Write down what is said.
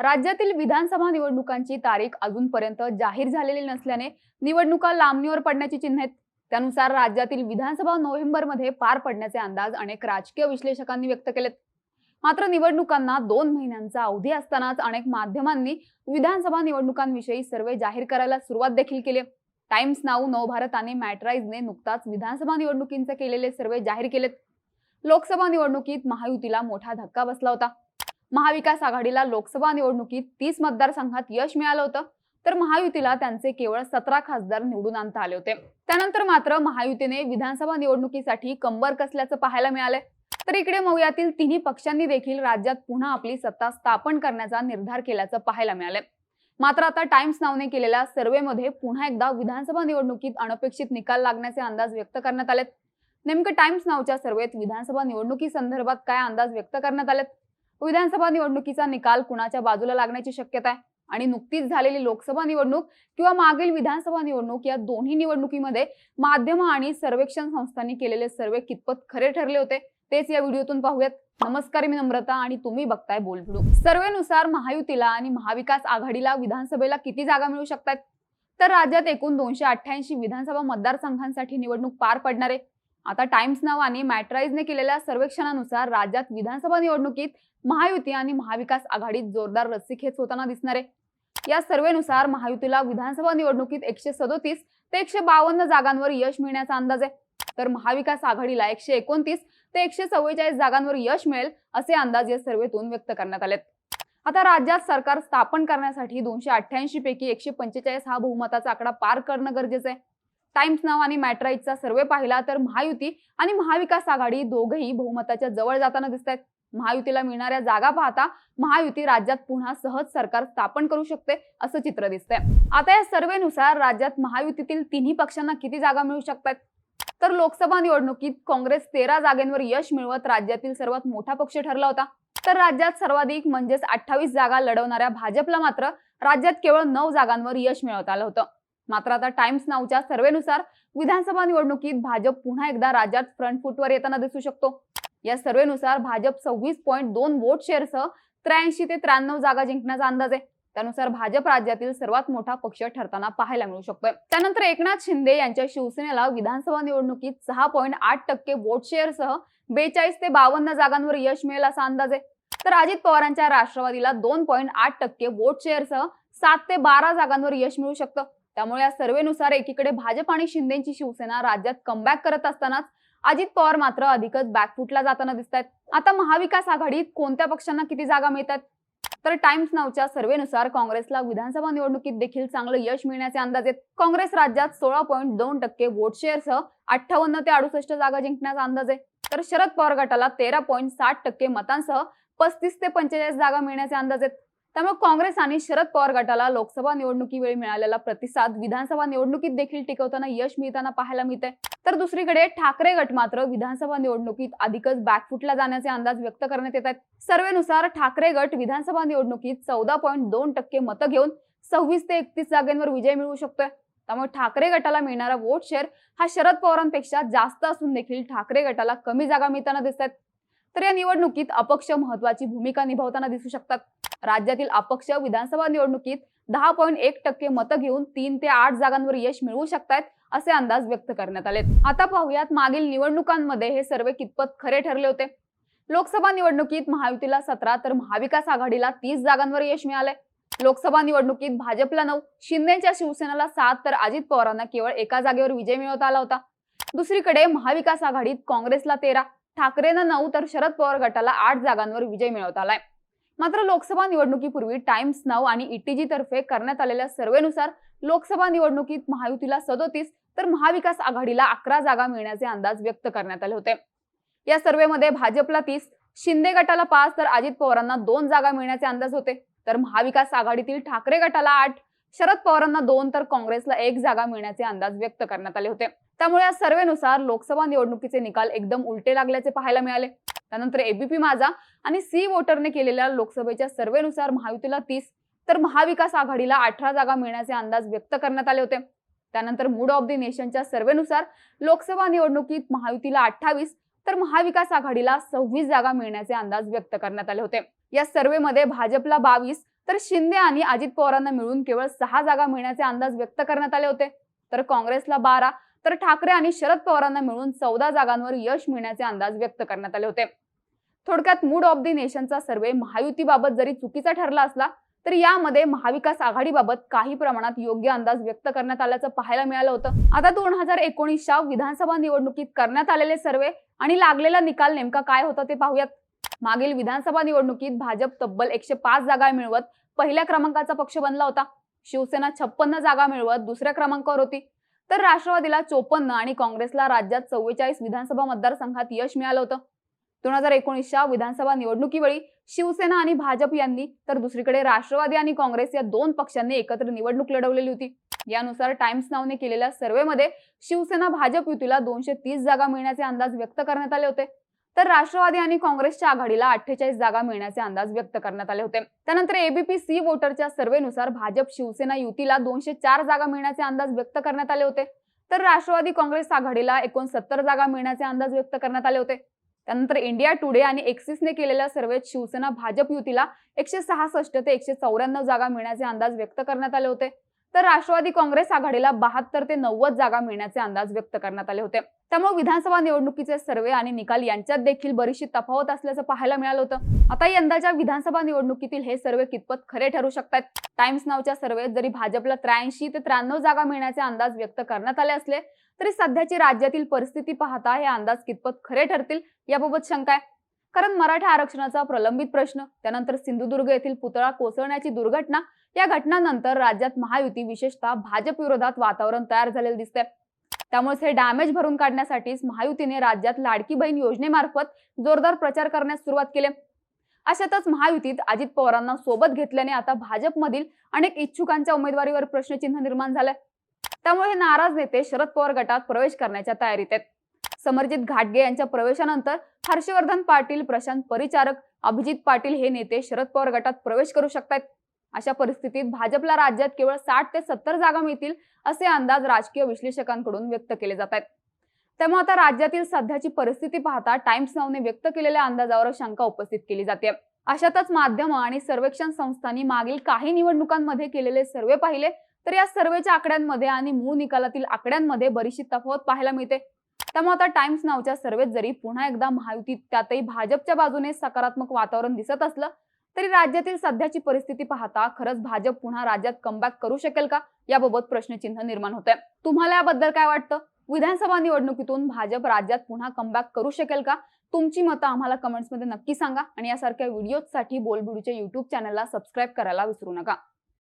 राज्यातील विधानसभा निवडणुकांची तारीख अजूनपर्यंत जाहीर झालेली नसल्याने निवडणुका लांबणीवर पडण्याची चिन्ह आहेत. त्यानुसार राज्यातील विधानसभा नोव्हेंबरमध्ये पार पडण्याचे अंदाज अनेक राजकीय विश्लेषकांनी व्यक्त केलेत. मात्र निवडणुकांना दोन महिन्यांचा अवधी असतानाच अनेक माध्यमांनी विधानसभा निवडणुकांविषयी सर्वे जाहीर करायला सुरुवात देखील केली टाइम्स नाऊ नवभारत आणि मॅट्राईजने नुकताच विधानसभा निवडणुकींचे केलेले सर्वे जाहीर केलेत. लोकसभा निवडणुकीत महायुतीला मोठा धक्का बसला होता. महाविकास आघाडीला लोकसभा निवडणुकीत तीस मतदारसंघात यश मिळालं होतं. तर महायुतीला त्यांचे केवळ सतरा खासदार निवडून आणता आले होते. त्यानंतर मात्र महायुतीने विधानसभा निवडणुकीसाठी कंबर कसल्याचं पाहायला मिळालंय. तर इकडे मौयातील तिन्ही पक्षांनी देखील राज्यात पुन्हा आपली सत्ता स्थापन करण्याचा निर्धार केल्याचं पाहायला मिळालंय. मात्र आता टाइम्स नावने केलेल्या सर्व्हेमध्ये पुन्हा एकदा विधानसभा निवडणुकीत अनपेक्षित निकाल लागण्याचे अंदाज व्यक्त करण्यात आलेत. नेमकं टाइम्स नावच्या सर्वेत विधानसभा निवडणुकी संदर्भात काय अंदाज व्यक्त करण्यात आलेत? विधानसभा निवडणुकीचा निकाल कुणाच्या बाजूला लागण्याची शक्यता आहे? आणि नुकतीच झालेली लोकसभा निवडणूक किंवा मागील विधानसभा निवडणूक या दोन्ही निवडणुकीमध्ये माध्यम आणि सर्वेक्षण संस्थांनी केलेले सर्वे कितपत खरे ठरले होते? तेच या व्हिडिओतून पाहूयात. नमस्कार मी नम्रता आणि तुम्ही बघताय बोलभिडू सर्वेनुसार महायुतीला आणि महाविकास आघाडीला विधानसभेला किती जागा मिळू शकतात? तर राज्यात एकूण दोनशे अठ्ठ्याऐंशी विधानसभा मतदारसंघांसाठी निवडणूक पार पडणार आहे. आता टाइम्स नाव आणि मॅट्राईजने केलेल्या सर्वेक्षणानुसार राज्यात विधानसभा निवडणुकीत महायुती आणि महाविकास आघाडीत जोरदार रस्सीखेच होताना दिसणार. आहे या सर्वेनुसार महायुतीला विधानसभा निवडणुकीत एकशे सदोतीस ते एकशे बावन्न जागांवर यश मिळण्याचा अंदाज आहे. तर महाविकास आघाडीला एकशे एकोणतीस ते एकशे चव्वेचाळीस जागांवर यश मिळेल असे अंदाज या सर्वेतून व्यक्त करण्यात आलेत. आता राज्यात सरकार स्थापन करण्यासाठी दोनशे अठ्ठ्याऐंशी पैकी एकशे पंचेचाळीस हा बहुमताचा आकडा पार करणं गरजेचं आहे. टाइम्स नाव आणि मॅट्राईजचा सर्वे पाहिला तर महायुती आणि महाविकास आघाडी दोघेही बहुमताच्या जवळ जाताना दिसत आहेत महायुतीला मिळणाऱ्या जागा पाहता महायुती राज्यात पुन्हा सहज सरकार स्थापन करू शकते असं चित्र दिसतंय. आता या सर्वेनुसार राज्यात महायुतीतील तिन्ही पक्षांना किती जागा मिळू शकतात? तर लोकसभा निवडणुकीत काँग्रेस तेरा जागेंवर यश मिळवत राज्यातील सर्वात मोठा पक्ष ठरला होता. तर राज्यात सर्वाधिक म्हणजेच अठ्ठावीस जागा लढवणाऱ्या भाजपला मात्र राज्यात केवळ नऊ जागांवर यश मिळवता आलं होतं. मात्र आता टाइम्स नावच्या सर्वेनुसार विधानसभा निवडणुकीत भाजप पुन्हा एकदा राज्यात फ्रंट फुटवर येताना दिसू शकतो. या सर्वेनुसार भाजप सव्वीस पॉईंट दोन वोट शेअरसह त्र्याऐंशी ते त्र्याण्णव जागा जिंकण्याचा अंदाज आहे. त्यानुसार भाजप राज्यातील सर्वात मोठा पक्ष ठरताना पाहायला मिळू शकतोय. त्यानंतर एकनाथ शिंदे यांच्या शिवसेनेला विधानसभा निवडणुकीत सहा पॉईंट आठ टक्के वोट शेअरसह बेचाळीस ते बावन्न जागांवर यश मिळेल असा अंदाज आहे. तर अजित पवारांच्या राष्ट्रवादीला दोन पॉईंट आठ टक्के वोट शेअरसह सात ते बारा जागांवर यश मिळू शकतं. त्यामुळे या सर्वेनुसार एकीकडे भाजप आणि शिंदेची शिवसेना राज्यात कमबॅक करत असतानाच अजित पवार मात्र अधिकच बॅकफुटला जाताना दिसत आहेत आता महाविकास आघाडीत कोणत्या पक्षांना किती जागा मिळतात? तर टाइम्स नावच्या सर्वेनुसार काँग्रेसला विधानसभा निवडणुकीत देखील चांगलं यश मिळण्याचे अंदाज आहेत. काँग्रेस राज्यात सोळा पॉईंट दोन टक्के वोट शेअरसह अठ्ठावन्न ते अडुसष्ट जागा जिंकण्याचा अंदाज आहे. तर शरद पवार गटाला तेरा पॉईंट साठ टक्के मतांसह पस्तीस ते पंचेचाळीस जागा मिळण्याचे अंदाज आहेत. त्यामुळे काँग्रेस आणि शरद पवार गटाला लोकसभा निवडणुकीवेळी मिळालेला प्रतिसाद विधानसभा निवडणुकीत देखील टिकवताना यश मिळताना पाहायला मिळतंय. तर दुसरीकडे ठाकरे गट मात्र विधानसभा निवडणुकीत अधिकच बॅकफुटला जाण्याचे अंदाज व्यक्त करण्यात येत आहेत. सर्वेनुसार ठाकरे गट विधानसभा निवडणुकीत चौदा पॉईंट दोन टक्के मतं घेऊन सव्वीस ते एकतीस जागांवर विजय मिळवू शकतोय. त्यामुळे ठाकरे गटाला मिळणारा वोट शेअर हा शरद पवारांपेक्षा जास्त असून देखील ठाकरे गटाला कमी जागा मिळताना दिसत आहेत. तर या निवडणुकीत अपक्ष महत्वाची भूमिका निभावताना दिसू शकतात. राज्यातील अपक्ष विधानसभा निवडणुकीत दहा पॉईंट एक टक्के मतं घेऊन तीन ते आठ जागांवर यश मिळवू शकतात असे अंदाज व्यक्त करण्यात आले आता पाहूयात मागील निवडणुकांमध्ये हे सर्व कितपत खरे ठरले होते? लोकसभा निवडणुकीत महायुतीला सतरा तर महाविकास आघाडीला तीस जागांवर यश मिळाले लोकसभा निवडणुकीत भाजपला नऊ शिंदेच्या शिवसेनेला सात तर अजित पवारांना केवळ एका जागेवर विजय मिळवता आला होता. दुसरीकडे महाविकास आघाडीत काँग्रेसला तेरा ठाकरेंना नऊ तर शरद पवार गटाला आठ जागांवर विजय मिळवता आलाय. मात्र लोकसभा निवडणुकीपूर्वी टाइम्स नाव आणि इटीजी तर्फे करण्यात आलेल्या सर्वेनुसार लोकसभा निवडणुकीत महायुतीला सदोतीस तर महाविकास आघाडीला अकरा जागा मिळण्याचे अंदाज व्यक्त करण्यात आले होते. या सर्वेमध्ये भाजपला तीस शिंदे गटाला पाच तर अजित पवारांना दोन जागा मिळण्याचे अंदाज होते. तर महाविकास आघाडीतील ठाकरे गटाला आठ शरद पवारांना दोन तर काँग्रेसला एक जागा मिळण्याचे अंदाज व्यक्त करण्यात आले होते. त्यामुळे या सर्वेनुसार लोकसभा निवडणुकीचे निकाल एकदम उलटे लागल्याचे पाहायला मिळाले. त्यानंतर एबीपी माझा आणि सी वोटरने केलेल्या लोकसभेच्या सर्वेनुसार महायुतीला तीस तर महाविकास आघाडीला अठरा जागा मिळण्याचे अंदाज व्यक्त करण्यात आले होते. त्यानंतर मूड ऑफ द नेशनच्या सर्वेनुसार लोकसभा निवडणुकीत महायुतीला अठ्ठावीस तर महाविकास आघाडीला सव्वीस जागा मिळण्याचे अंदाज व्यक्त करण्यात आले होते. या सर्वेमध्ये भाजपला बावीस तर शिंदे आणि अजित पवारांना मिळून केवळ सहा जागा मिळण्याचे अंदाज व्यक्त करण्यात आले होते. तर काँग्रेसला बारा तर ठाकरे आणि शरद पवारांना मिळून चौदा जागांवर यश मिळण्याचे अंदाज व्यक्त करण्यात आले होते. थोडक्यात मूड ऑफ दी नेशनचा सर्वे महायुतीबाबत जरी चुकीचा ठरला असला तरी यामध्ये महाविकास आघाडीबाबत काही प्रमाणात योग्य अंदाज व्यक्त करण्यात आल्याचं पाहायला मिळालं होतं. आता दोन हजार एकोणीसच्या विधानसभा निवडणुकीत करण्यात आलेले सर्वे आणि लागलेला निकाल नेमका काय होता ते पाहूयात. मागील विधानसभा निवडणुकीत भाजप तब्बल एकशे पाच जागा मिळवत पहिल्या क्रमांकाचा पक्ष बनला होता. शिवसेना छप्पन्न जागा मिळवत दुसऱ्या क्रमांकावर होती. तर राष्ट्रवादीला चोपन्न आणि काँग्रेसला राज्यात चव्वेचाळीस विधानसभा मतदारसंघात यश मिळालं होतं. दोन हजार एकोणीसच्या विधानसभा निवडणुकीवेळी शिवसेना आणि भाजप यांनी तर दुसरीकडे राष्ट्रवादी आणि काँग्रेस या दोन पक्षांनी एकत्र निवडणूक लढवलेली होती. यानुसार टाइम्स नावने केलेल्या सर्व्हेमध्ये शिवसेना भाजप युतीला दोनशे तीस जागा मिळण्याचे अंदाज व्यक्त करण्यात आले होते. तर राष्ट्रवादी आणि काँग्रेसच्या आघाडीला अठ्ठेचाळीस जागा मिळण्याचे अंदाज व्यक्त करण्यात आले होते. त्यानंतर एबीपी सी वोटरच्या सर्व्हेनुसार भाजप शिवसेना युतीला दोनशे चार जागा मिळण्याचे अंदाज व्यक्त करण्यात आले होते. तर राष्ट्रवादी काँग्रेस आघाडीला एकोणसत्तर जागा मिळण्याचे अंदाज व्यक्त करण्यात आले होते. त्यानंतर इंडिया टुडे आणि एक्सिसने केलेल्या सर्वेत शिवसेना भाजप युतीला एकशे सहासष्ट ते एकशे चौऱ्याण्णव जागा मिळण्याचे अंदाज व्यक्त करण्यात आले होते. तर राष्ट्रवादी काँग्रेस आघाडीला बहात्तर ते नव्वद जागा मिळण्याचे अंदाज व्यक्त करण्यात आले होते. त्यामुळे विधानसभा निवडणुकीचे सर्वे आणि निकाल यांच्यात देखील बरीचशी तफावत असल्याचं पाहायला मिळालं होतं. आता यंदाच्या विधानसभा निवडणुकीतील हे सर्वे कितपत खरे ठरू शकतात? टाइम्स नावच्या सर्वेत जरी भाजपला त्र्याऐंशी ते त्र्याण्णव जागा मिळण्याचे अंदाज व्यक्त करण्यात आले असले तरी सध्याची राज्यातील परिस्थिती पाहता हे अंदाज कितपत खरे ठरतील याबाबत शंका आहे. कारण मराठा आरक्षणाचा प्रलंबित प्रश्न त्यानंतर सिंधुदुर्ग येथील पुतळा कोसळण्याची दुर्घटना या घटनांनंतर राज्यात महायुती विशेषतः भाजप विरोधात वातावरण तयार झालेलं दिसतंय. त्यामुळेच हे डॅमेज भरून काढण्यासाठीच महायुतीने राज्यात लाडकी बहीण योजनेमार्फत जोरदार प्रचार करण्यास सुरुवात केली. अशातच महायुतीत अजित पवारांना सोबत घेतल्याने आता भाजपमधील अनेक इच्छुकांच्या उमेदवारीवर प्रश्नचिन्ह निर्माण झालंय. त्यामुळे हे नाराज नेते शरद पवार गटात प्रवेश करण्याच्या तयारीत आहेत. समरजित घाटगे यांच्या प्रवेशानंतर हर्षवर्धन पाटील प्रशांत परिचारक अभिजित पाटील हे नेते शरद पवार गटात प्रवेश करू शकतात अशा परिस्थितीत भाजपला राज्यात केवळ साठ ते सत्तर जागा मिळतील असे अंदाज राजकीय विश्लेषकांकडून व्यक्त केले जात आहेत. त्यामुळे आता राज्यातील सध्याची परिस्थिती पाहता टाइम्स नावने व्यक्त केलेल्या अंदाजावर शंका उपस्थित केली जाते. अशातच माध्यम आणि सर्वेक्षण संस्थांनी मागील काही निवडणुकांमध्ये केलेले सर्वे पाहिले तर या सर्वेच्या आकड्यांमध्ये आणि मूळ निकालातील आकड्यांमध्ये बरीचशी तफावत पाहायला मिळते. त्यामुळे आता टाइम्स नावच्या सर्वेत जरी पुन्हा एकदा महायुती त्यातही भाजपच्या बाजूने सकारात्मक वातावरण दिसत असलं तरी राज्यातील सध्याची परिस्थिती पाहता खरंच भाजप पुन्हा राज्यात कमबॅक करू शकेल का? याबाबत प्रश्नचिन्ह निर्माण होत आहे तुम्हाला याबद्दल काय वाटतं? विधानसभा निवडणुकीतून भाजप राज्यात पुन्हा कमबॅक करू शकेल का? तुमची मतं आम्हाला कमेंट्समध्ये नक्की सांगा आणि यासारख्या व्हिडिओजसाठी बोलबिडूच्या युट्यूब चॅनलला सबस्क्राईब करायला विसरू नका.